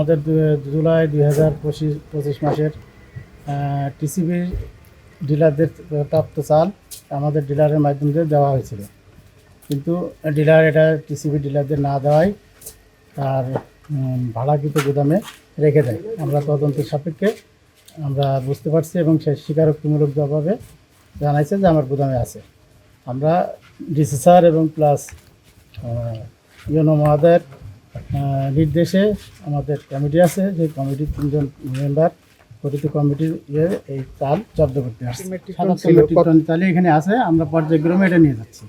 আমাদের জুলাই দুই হাজার পঁচিশ পঁচিশ মাসের টিসিবি ডিলারদের প্রাপ্ত চাল আমাদের ডিলারের মাধ্যমে দিয়ে দেওয়া হয়েছিল। কিন্তু ডিলার এটা টিসিবি ডিলারদের না দেওয়ায় তার ভাড়াকৃত গুদামে রেখে দেয়। আমরা তদন্তের সাপেক্ষে আমরা বুঝতে পারছি এবং সে স্বীকারোক্তিমূলকভাবে জানাইছে যে আমার গুদামে আছে। আমরা ডিসি এবং প্লাস ইউনো মহোদয়ের নির্দেশে আমাদের কমিটি আছে সেই কমিটির তিনজন মেম্বার গঠিত কমিটির ইয়ে এই চাল জব্দ করতে আসছে। এখানে আছে আমরা পর্যায়ক্রমে এটা নিয়ে যাচ্ছি।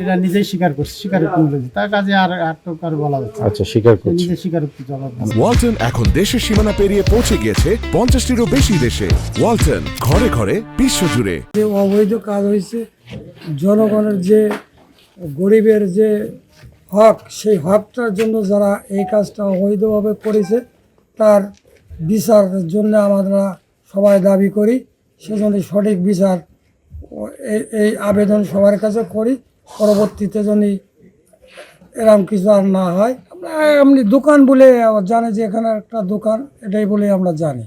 এটা নিজেই স্বীকার করছে স্বীকারোক্তিমূলক তার কাজে আর আর তো কারও বলা যাচ্ছে না। আচ্ছা স্বীকার করছি। নিজে স্বীকারোক্তি জবাব ওয়ালটন এখন দেশের সীমানা পেরিয়ে পৌঁছে গিয়েছে পঞ্চাশটিরও বেশি দেশে। ওয়ালটন ঘরে ঘরে বিশ্বজুড়ে যে অবৈধ কাজ হয়েছে জনগণের যে গরিবের যে হক, সেই হকটার জন্য যারা এই কাজটা অবৈধভাবে করেছে, তার বিচারের জন্য আমরা সবাই দাবি করি। সেজন্য সঠিক বিচার এই- আবেদন সবার কাছে করি। পরবর্তীতে যদি এরকম কিছু আর না হয়, আমরা এমনি দোকান বলে জানে যে এখানে একটা দোকান, এটাই বলে আমরা জানি।